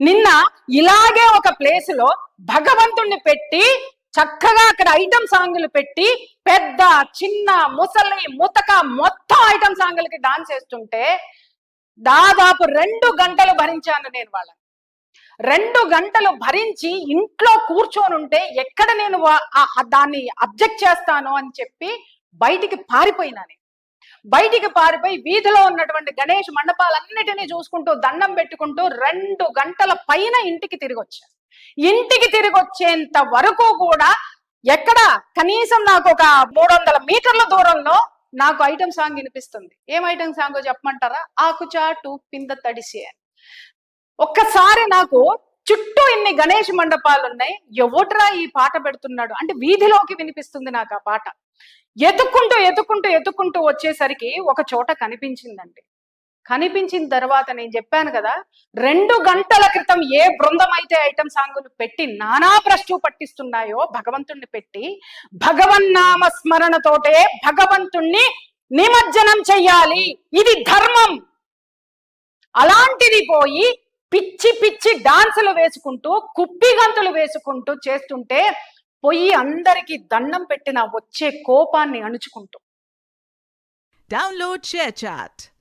నిన్న ఇలాగే ఒక ప్లేస్లో భగవంతుణ్ణి పెట్టి చక్కగా అక్కడ ఐటమ్ సాంగులు పెట్టి పెద్ద చిన్న ముసలి ముతక మొత్తం ఐటమ్ సాంగులకి డాన్స్ చేస్తుంటే దాదాపు రెండు గంటలు భరించాను నేను వాళ్ళని. రెండు గంటలు భరించి ఇంట్లో కూర్చొని ఉంటే ఎక్కడ నేను వా- దాన్ని అబ్జెక్ట్ చేస్తాను అని చెప్పి బయటికి పారిపోయినా నేను. బయటికి పారిపోయి వీధిలో ఉన్నటువంటి గణేష్ మండపాలన్నిటినీ చూసుకుంటూ దండం పెట్టుకుంటూ రెండు గంటల పైన ఇంటికి తిరిగి వచ్చారు. ఇంటికి తిరిగి వచ్చేంత వరకు కూడా ఎక్కడ కనీసం నాకు ఒక మూడు వందల మీటర్ల దూరంలో నాకు ఐటమ్ సాంగ్ వినిపిస్తుంది. ఏం ఐటమ్ సాంగ్ చెప్పమంటారా? ఆకుచాటు పింద తడిసి అని. ఒక్కసారి నాకు చుట్టూ ఇన్ని గణేష్ మండపాలు ఉన్నాయి ఎవడ్రా ఈ పాట పెడుతున్నాడు? అంటే వీధిలోకి వినిపిస్తుంది నాకు ఆ పాట. ఎతుక్కుంటూ ఎతుక్కుంటూ ఎతుక్కుంటూ వచ్చేసరికి ఒక చోట కనిపించిందండి. కనిపించిన తర్వాత నేను చెప్పాను కదా రెండు గంటల క్రితం ఏ బృందం అయితే ఐటమ్ సాంగులు పెట్టి నానా ప్రశ్న పట్టిస్తున్నాయో భగవంతుణ్ణి పెట్టి భగవన్నామ స్మరణతోటే భగవంతుణ్ణి నిమజ్జనం చెయ్యాలి. ఇది ధర్మం. అలాంటిది పోయి పిచ్చి పిచ్చి డాన్సులు వేసుకుంటూ కుప్పి గంతులు వేసుకుంటూ చేస్తుంటే పొయ్యి అందరికి దండం పెట్టిన వచ్చే కోపాన్ని అణుచుకుంటూ. Download chat